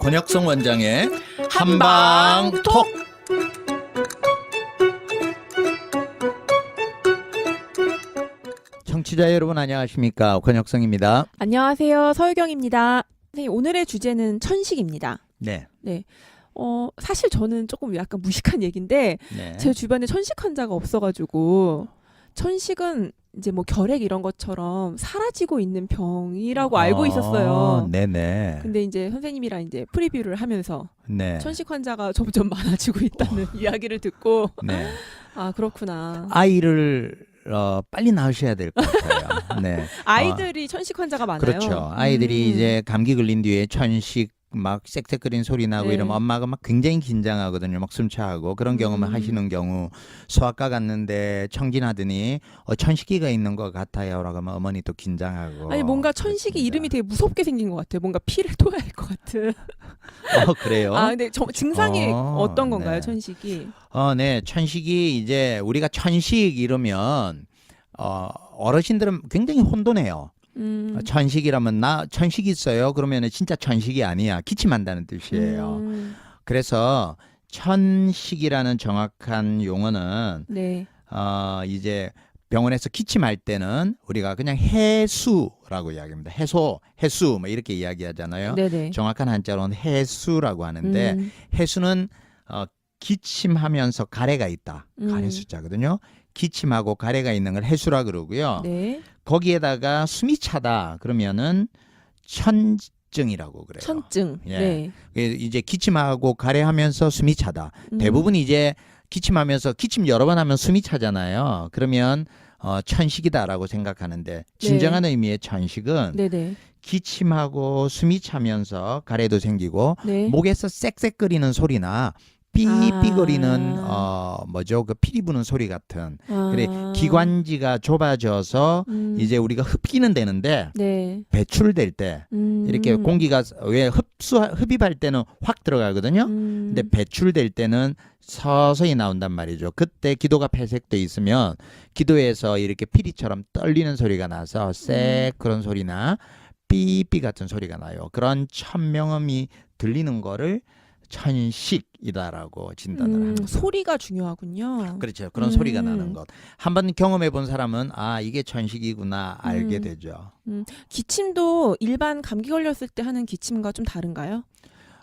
권혁성 원장의 한방 톡. 청취자 여러분 안녕하십니까 권혁성입니다. 안녕하세요. 서유경입니다. 선생님, 오늘의 주제는 천식입니다. 네, 어, 사실 저는 조금 약간 무식한 얘기인데, 네. 제 주변에 천식 환자가 없어가지고, 천식은 이제 뭐 결핵 이런 것처럼 사라지고 있는 병이라고 알고 있었어요. 네네. 근데 이제 선생님이랑 이제 프리뷰를 하면서 네. 천식 환자가 점점 많아지고 있다는 이야기를 듣고, 네. 아, 그렇구나. 아이를 어, 빨리 낳으셔야 될 것 같아요. 네. 아이들이 천식 환자가 많아요. 그렇죠. 아이들이 음. 이제 감기 걸린 뒤에 천식 막 쌕쌕거리는 소리 나고 네. 이러면 엄마가 막 굉장히 긴장하거든요. 막 숨차하고 그런 경험을 음. 하시는 경우 소아과 갔는데 청진하더니 어, 천식기가 있는 것 같아요라고 하면 어머니 또 긴장하고 아니 뭔가 천식이 그렇습니다. 이름이 되게 무섭게 생긴 것 같아요. 뭔가 피를 토해야 할 것 같은. 어 그래요? 아 근데 저, 증상이 어, 어, 떤 건가요, 네. 천식이? 어, 네. 천식이 이제 우리가 천식 이러면 어, 어르신들은 굉장히 혼돈해요. 음. 어, 천식이라면 나 천식 있어요. 그러면 은 진짜 천식이 아니야. 기침한다는 뜻이에요. 음, 그래서 천식이라는 정확한 용어는 네. 어 이제 병원에서 기침할 때는 우리가 그냥 해수라고 이야기합니다. 해소, 해수 뭐 이렇게 이야기하잖아요. 네네. 정확한 한자로는 해수라고 하는데 음, 해수는 어 기침하면서 가래가 있다. 가래 음. 숫자거든요. 기침하고 가래가 있는 걸 해수라 그러고요. 네. 거기에다가 숨이 차다 그러면은 천 증이라고 그래요. 천증. 예. 네. 그 이제 기침하고 가래하면서 숨이 차다. 음, 대부분 이제 기침하면서 기침 여러 번 하면 숨이 차잖아요. 그러면 어, 천식이다라고 생각하는데 진정한 의미의 천식은 네네. 기침하고 숨이 차면서 가래도 생기고 네. 목에서 쌕쌕거리는 소리나 삐삐거리는 아. 어 뭐죠 그 피리 부는 소리 같은 아, 그래 기관지가 좁아져서 음, 이제 우리가 흡기는 되는데 네. 배출될 때 음, 이렇게 공기가 왜 흡수 흡입할 때는 확 들어가거든요. 음, 근데 배출될 때는 서서히 나온단 말이죠. 그때 기도가 폐색돼 있으면 기도에서 이렇게 피리처럼 떨리는 소리가 나서 쎄 그런 소리나 삐삐 같은 소리가 나요. 그런 천명음이 들리는 거를 천식이다라고 진단을 음, 합니다. 소리가 중요하군요. 그렇죠. 그런 음. 소리가 나는 것. 한번 경험해 본 사람은 아 이게 천식이구나 알게 음. 되죠. 기침도 일반 감기 걸렸을 때 하는 기침과 좀 다른가요?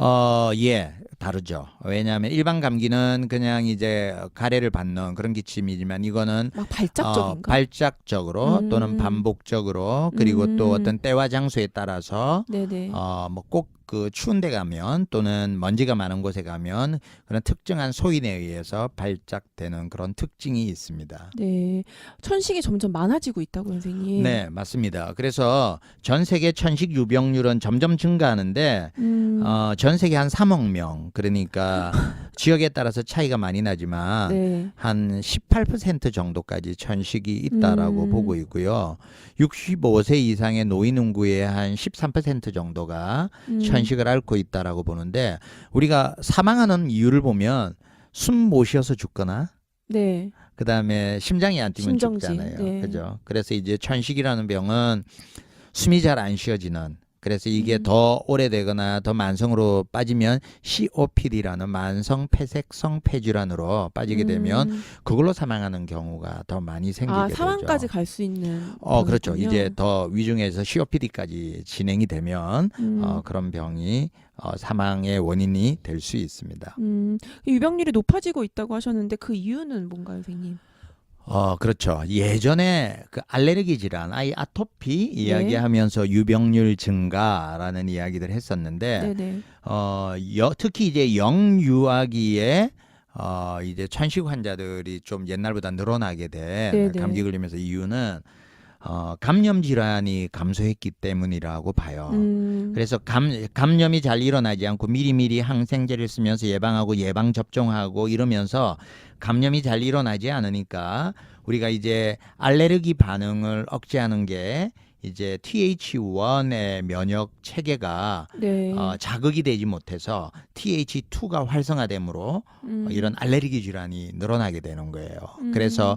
어, 예, 다르죠. 왜냐하면 일반 감기는 그냥 이제 가래를 받는 그런 기침이지만 이거는 막 어, 발작적인가? 발작적으로 음. 또는 반복적으로 그리고 또 음. 어떤 때와 장소에 따라서 네네. 어, 뭐 꼭 그 추운 데 가면 또는 먼지가 많은 곳에 가면 그런 특정한 소인에 의해서 발작되는 그런 특징이 있습니다. 네. 천식이 점점 많아지고 있다고 선생님. 네, 맞습니다. 그래서 전 세계 천식 유병률은 점점 증가하는데 음, 어, 전 세계 한 3억 명. 그러니까 지역에 따라서 차이가 많이 나지만 네. 한 18% 정도까지 천식이 있다라고 음. 보고 있고요. 65세 이상의 노인 인구의 한 13% 정도가 음, 천식 을 앓고 있다라고 보는데 우리가 사망하는 이유를 보면 숨 못 쉬어서 죽거나 네. 그다음에 심장이 안 뛰면 심정지, 죽잖아요. 네. 그죠? 그래서 이제 천식이라는 병은 숨이 잘 안 쉬어지는 그래서 이게 음. 더 오래되거나 더 만성으로 빠지면 COPD라는 만성 폐색성 폐질환으로 빠지게 되면 음, 그걸로 사망하는 경우가 더 많이 생기게 아 사망까지 되죠. 갈수 있는. 어 그렇죠. 병이군요. 이제 더 위중해서 COPD까지 진행이 되면 음, 어, 그런 병이 어, 사망의 원인이 될 수 있습니다. 음, 유병률이 높아지고 있다고 하셨는데 그 이유는 뭔가요, 선생님? 어, 그렇죠. 예전에 그 알레르기 질환, 아이 아토피 네. 이야기하면서 유병률 증가라는 이야기들 했었는데, 네네. 어, 여, 특히 이제 영유아기에 어, 이제 천식 환자들이 좀 옛날보다 늘어나게 된 네네. 감기 걸리면서 이유는 어, 감염 질환이 감소했기 때문이라고 봐요. 음, 그래서 감, 감염이 잘 일어나지 않고 미리미리 항생제를 쓰면서 예방하고 예방 접종하고 이러면서 감염이 잘 일어나지 않으니까 우리가 이제 알레르기 반응을 억제하는 게 이제 TH1의 면역 체계가 네. 어, 자극이 되지 못해서 TH2가 활성화되므로 음, 어, 이런 알레르기 질환이 늘어나게 되는 거예요. 음. 그래서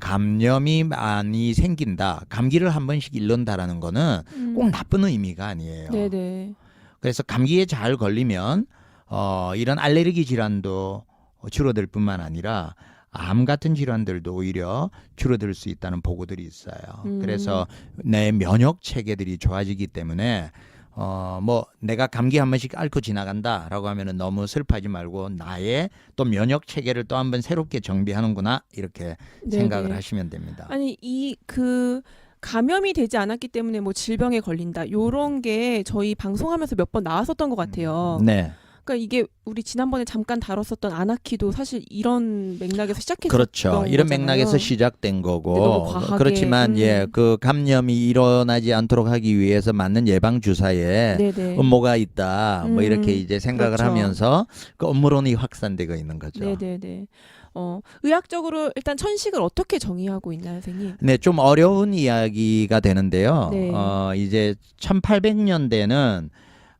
감염이 많이 생긴다, 감기를 한 번씩 잃는다라는 거는 음, 꼭 나쁜 의미가 아니에요. 네네. 그래서 감기에 잘 걸리면 어, 이런 알레르기 질환도 줄어들 뿐만 아니라 암 같은 질환들도 오히려 줄어들 수 있다는 보고들이 있어요. 음. 그래서 내 면역 체계들이 좋아지기 때문에 어 뭐 내가 감기 한 번씩 앓고 지나간다 라고 하면은 너무 슬퍼하지 말고 나의 또 면역 체계를 또 한 번 새롭게 정비하는구나 이렇게 네네. 생각을 하시면 됩니다. 아니 이 그 감염이 되지 않았기 때문에 뭐 질병에 걸린다 요런 게 저희 방송하면서 몇 번 나왔었던 것 같아요. 네. 그러니까 이게 우리 지난번에 잠깐 다뤘었던 아나키도 사실 이런 맥락에서 시작했던 그렇죠. 이런 거잖아요. 맥락에서 시작된 거고 그렇지만 음. 예, 그 감염이 일어나지 않도록 하기 위해서 맞는 예방 주사에 네네. 음모가 있다. 뭐 음, 이렇게 이제 생각을 그렇죠. 하면서 그 음모론이 확산되고 있는 거죠. 네네네. 어 의학적으로 일단 천식을 어떻게 정의하고 있나요, 선생님? 네, 좀 어려운 이야기가 되는데요. 네. 어, 이제 1800년대는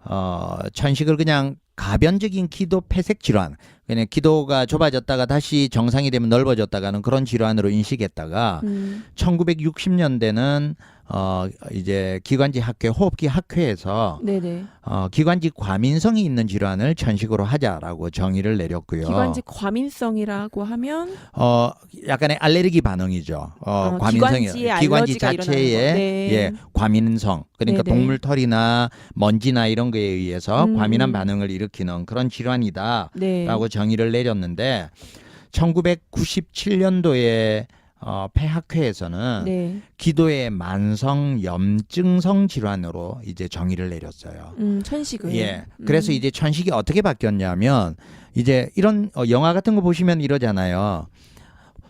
어, 천식을 그냥 가변적인 기도 폐색 질환, 그냥 기도가 좁아졌다가 다시 정상이 되면 넓어졌다가는 그런 질환으로 인식했다가 음, 1960년대는 어 이제 기관지 학회 호흡기 학회에서 네네. 어 기관지 과민성이 있는 질환을 천식으로 하자라고 정의를 내렸고요. 기관지 과민성이라고 하면 어 약간의 알레르기 반응이죠. 어, 어, 과민성이 기관지에 기관지 일어나는 자체에 거. 네. 예 과민성 그러니까 네네. 동물 털이나 먼지나 이런 거에 의해서 음. 과민한 반응을 일으키는 그런 질환이다라고 네. 정의를 내렸는데 1997년도에 어, 폐학회에서는 네. 기도의 만성 염증성 질환으로 이제 정의를 내렸어요. 음, 천식을. 예. 그래서 음. 이제 천식이 어떻게 바뀌었냐면 이제 이런 어, 영화 같은 거 보시면 이러잖아요.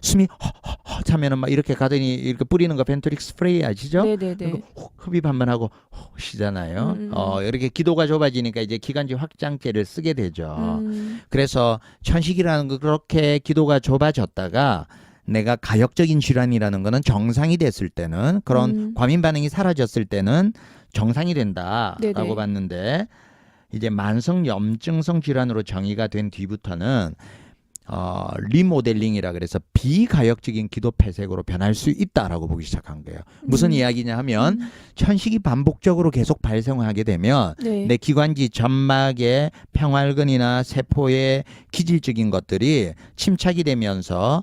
숨이 허허허 차면은 막 이렇게 가더니 이렇게 뿌리는 거 벤트릭 스프레이 아시죠? 네네네. 호- 흡입 한 번 하고 호- 쉬잖아요. 음, 음. 어 이렇게 기도가 좁아지니까 이제 기관지 확장제를 쓰게 되죠. 음, 그래서 천식이라는 거 그렇게 기도가 좁아졌다가 내가 가역적인 질환이라는 거는 정상이 됐을 때는 그런 음. 과민 반응이 사라졌을 때는 정상이 된다라고 네네. 봤는데 이제 만성 염증성 질환으로 정의가 된 뒤부터는 어, 리모델링이라 그래서 비가역적인 기도 폐색으로 변할 수 있다라고 보기 시작한 거예요. 무슨 음. 이야기냐 하면 음, 천식이 반복적으로 계속 발생하게 되면 네. 내 기관지 점막의 평활근이나 세포의 기질적인 것들이 침착이 되면서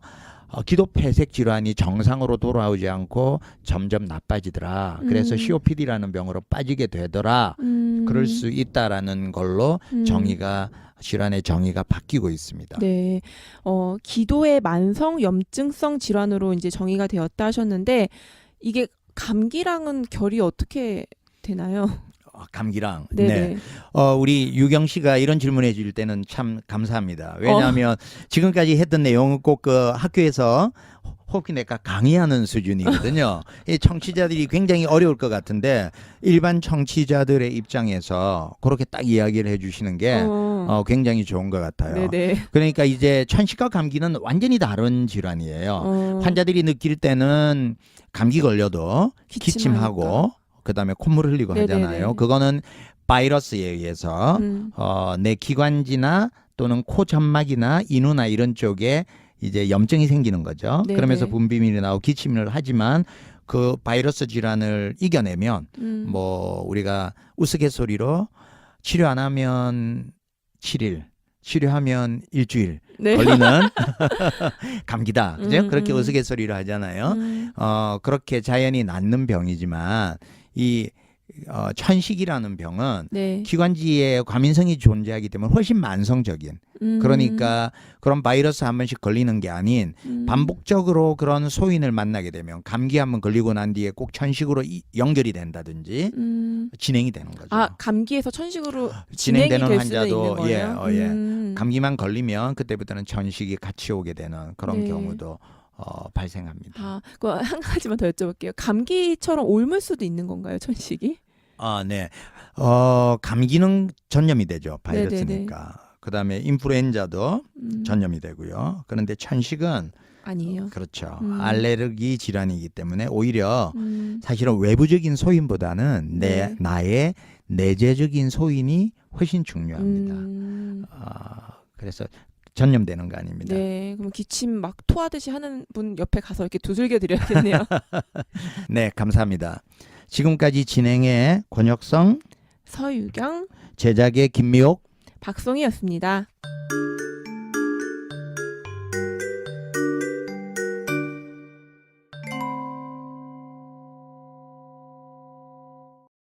어, 기도 폐색 질환이 정상으로 돌아오지 않고 점점 나빠지더라. 그래서 음. COPD라는 병으로 빠지게 되더라. 음, 그럴 수 있다라는 걸로 음. 정의가 질환의 정의가 바뀌고 있습니다. 네. 어, 기도의 만성 염증성 질환으로 이제 정의가 되었다 하셨는데 이게 감기랑은 결이 어떻게 되나요? 어, 감기랑 네네. 네. 어, 우리 유경 씨가 이런 질문해 줄 때는 참 감사합니다. 왜냐하면 지금까지 했던 내용은 꼭 그 학교에서 호흡기 내과 강의하는 수준이거든요. 이 청취자들이 굉장히 어려울 것 같은데 일반 청취자들의 입장에서 그렇게 딱 이야기를 해주시는 게 어, 어, 굉장히 좋은 것 같아요. 네네. 그러니까 이제 천식과 감기는 완전히 다른 질환이에요. 어, 환자들이 느낄 때는 감기 걸려도 기침하니까. 기침하고 그다음에 콧물 흘리고 네네네. 하잖아요. 그거는 바이러스에 의해서 음, 어, 내 기관지나 또는 코 점막이나 인후나 이런 쪽에 이제 염증이 생기는 거죠. 네네. 그러면서 분비물이 나오고 기침을 하지만 그 바이러스 질환을 이겨내면 음, 뭐 우리가 우스갯소리로 치료 안 하면 7일, 치료하면 일주일 네. 걸리는 감기다. 그죠? 음, 그렇게 음. 우스갯소리로 하잖아요. 음, 어, 그렇게 자연이 낫는 병이지만 이 어, 천식이라는 병은 네. 기관지에 과민성이 존재하기 때문에 훨씬 만성적인 음, 그러니까 그런 바이러스 한 번씩 걸리는 게 아닌 음, 반복적으로 그런 소인을 만나게 되면 감기 한 번 걸리고 난 뒤에 꼭 천식으로 이- 연결이 된다든지 음, 진행이 되는 거죠. 아 감기에서 천식으로 진행되는 환자도. 예, 어, 예. 음, 감기만 걸리면 그때부터는 천식이 같이 오게 되는 그런 네. 경우도 어, 발생합니다. 아, 그한 가지만 더 여쭤볼게요. 감기처럼 옮을 수도 있는 건가요, 천식이? 아, 네. 어, 감기는 전염이 되죠. 바이러스니까. 그다음에 인플루엔자도 음, 전염이 되고요. 그런데 천식은 아니에요. 그렇죠. 음. 알레르기 질환이기 때문에 오히려 음, 사실은 외부적인 소인보다는 내 네. 나의 내재적인 소인이 훨씬 중요합니다. 음, 아, 그래서 전염되는 거 아닙니다. 네, 그럼 기침 막 토하듯이 하는 분 옆에 가서 이렇게 두들겨 드려야겠네요. 네, 감사합니다. 지금까지 진행해 권혁성 서유경 제작의 김미옥 박송이었습니다.